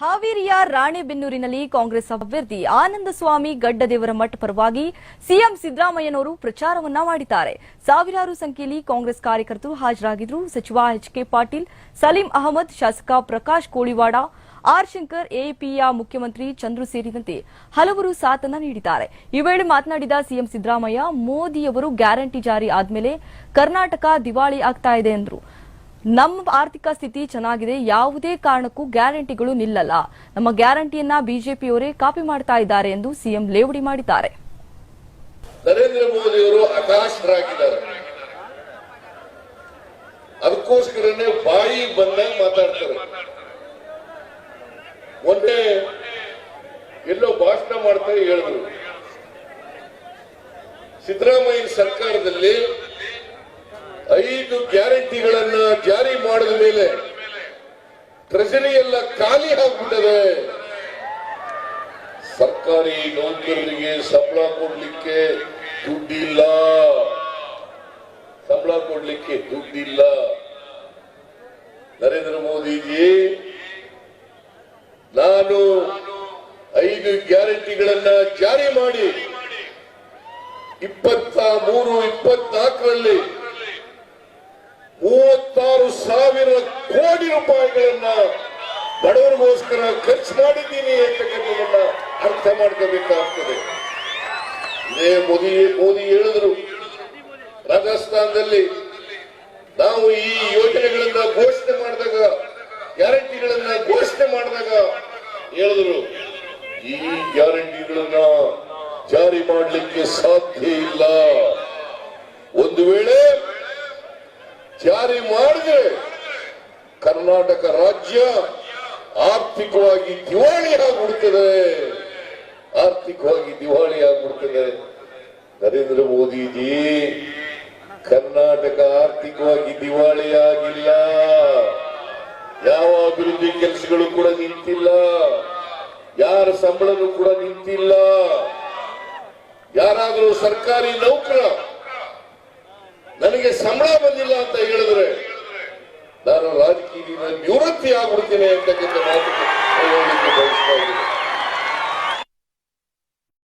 ಹಾವೇರಿಯ ರಾಣೆಬೆನ್ನೂರಿನಲ್ಲಿ ಕಾಂಗ್ರೆಸ್ ಅಭ್ಯರ್ಥಿ ಆನಂದ ಸ್ವಾಮಿ ಗಡ್ಡದೇವರ ಮಠ ಪರವಾಗಿ ಸಿಎಂ ಸಿದ್ದರಾಮಯ್ಯನವರು ಪ್ರಚಾರವನ್ನ ಮಾಡಿದ್ದಾರೆ. ಸಾವಿರಾರು ಸಂಖ್ಯೆಯಲ್ಲಿ ಕಾಂಗ್ರೆಸ್ ಕಾರ್ಯಕರ್ತರು ಹಾಜರಾಗಿದ್ದರು. ಸಚಿವ ಎಚ್ ಕೆ ಪಾಟೀಲ್, ಸಲೀಂ ಅಹಮದ್, ಶಾಸಕ ಪ್ರಕಾಶ್ ಕೋಳಿವಾಡ, ಆರ್ ಶಂಕರ್ ಎಎಪಿಯ ಮುಖ್ಯಮಂತ್ರಿ ಚಂದ್ರು ಸೇರಿದಂತೆ ಹಲವರು ಸಾಥನ ನೀಡಿದ್ದಾರೆ. ಈ ವೇಳೆ ಮಾತನಾಡಿದ ಸಿಎಂ ಸಿದ್ದರಾಮಯ್ಯ, ಮೋದಿಯವರು ಗ್ಯಾರಂಟಿ ಜಾರಿ ಆದ್ಮೇಲೆ ಕರ್ನಾಟಕ ದಿವಾಳಿ ಆಗ್ತಾ ಇದೆ ಎಂದರು ನಮ್ಮ ಆರ್ಥಿಕ ಸ್ಥಿತಿ ಚೆನ್ನಾಗಿದೆ, ಯಾವುದೇ ಕಾರಣಕ್ಕೂ ಗ್ಯಾರಂಟಿಗಳು ನಿಲ್ಲಲ್ಲ. ನಮ್ಮ ಗ್ಯಾರಂಟಿಯನ್ನ ಬಿಜೆಪಿಯವರೇ ಕಾಪಿ ಮಾಡ್ತಾ ಇದ್ದಾರೆ ಎಂದು ಸಿಎಂ ಲೇವಡಿ ಮಾಡಿದ್ದಾರೆ. ನರೇಂದ್ರ ಮೋದಿಯವರು ಅಕಾಶರಾಗಿದ್ದಾರೆ. ಅದಕ್ಕೋಸ್ಕರನೇ ಬಾಯಿ ಬಂದಾಗ ಮಾತಾಡ್ತಾರೆ. ಮೊನ್ನೆ ಎಲ್ಲೋ ಭಾಷಣ ಮಾಡ್ತಾ ಹೇಳಿದ್ರು. ಸಿದ್ದರಾಮಯ್ಯ ಸರ್ಕಾರದಲ್ಲಿ ಐದು ಗ್ಯಾರಂಟಿಗಳನ್ನ ಜಾರಿ ಮಾಡಿದ ಮೇಲೆ ಟ್ರೆಜರಿ ಎಲ್ಲ ಖಾಲಿ ಆಗ್ಬಿಟ್ಟದೆ. ಸರ್ಕಾರಿ ನೌಕರರಿಗೆ ಸಂಬಳ ಕೊಡ್ಲಿಕ್ಕೆ ದುಡ್ಡಿಲ್ಲ. ಸಂಬಳ ಕೊಡ್ಲಿಕ್ಕೆ ದುಡ್ಡಿಲ್ಲ. ನರೇಂದ್ರ ಮೋದಿಜಿ, ನಾನು ಐದು ಗ್ಯಾರಂಟಿಗಳನ್ನ ಜಾರಿ ಮಾಡಿ ಇಪ್ಪತ್ತ ಮೂರು, ಇಪ್ಪತ್ನಾಲ್ಕರಲ್ಲಿ ಮೂವತ್ತಾರು ಸಾವಿರ ಕೋಟಿ ರೂಪಾಯಿಗಳನ್ನ ಬಡವರಿಗೋಸ್ಕರ ಖರ್ಚು ಮಾಡಿದ್ದೀನಿ ಅಂತಕ್ಕಂಥದನ್ನ ಅರ್ಥ ಮಾಡ್ಕೋಬೇಕಾಗ್ತದೆ. ಇದೇ ಮೋದಿ ಮೋದಿ ಹೇಳಿದ್ರು, ರಾಜಸ್ಥಾನದಲ್ಲಿ ನಾವು ಈ ಯೋಜನೆಗಳನ್ನ ಘೋಷಣೆ ಮಾಡಿದಾಗ, ಗ್ಯಾರಂಟಿಗಳನ್ನ ಘೋಷಣೆ ಮಾಡಿದಾಗ ಹೇಳಿದ್ರು, ಈ ಗ್ಯಾರಂಟಿಗಳನ್ನ ಜಾರಿ ಮಾಡಲಿಕ್ಕೆ ಸಾಧ್ಯ ಇಲ್ಲ. ಒಂದು ವೇಳೆ ಜಾರಿ ಮಾಡಿದ್ರೆ ಕರ್ನಾಟಕ ರಾಜ್ಯ ಆರ್ಥಿಕವಾಗಿ ದಿವಾಳಿ ಆಗ್ಬಿಡ್ತದೆ. ಆರ್ಥಿಕವಾಗಿ ದಿವಾಳಿ ಆಗ್ಬಿಡ್ತದೆ. ನರೇಂದ್ರ ಮೋದಿಜಿ ಕರ್ನಾಟಕ ಆರ್ಥಿಕವಾಗಿ ದಿವಾಳಿ ಆಗಿಲ್ಲ. ಯಾವ ಅಭಿವೃದ್ಧಿ ಕೆಲಸಗಳು ಕೂಡ ನಿಂತಿಲ್ಲ. ಯಾರ ಸಂಬಳನೂ ಕೂಡ ನಿಂತಿಲ್ಲ. ಯಾರಾದರೂ ಸರ್ಕಾರಿ ನೌಕರ ನನಗೆ ಸಂಬಳ ಬಂದಿಲ್ಲ ಅಂತ ಹೇಳಿದ್ರೆ ನಾನು ರಾಜಕೀಯದಿಂದ ನಿವೃತ್ತಿ ಆಗ್ಬಿಡ್ತೀನಿ ಅಂತಕ್ಕಂಥ ಮಾತು ಬಯಸ್ತಾ ಇದ್ದೀನಿ.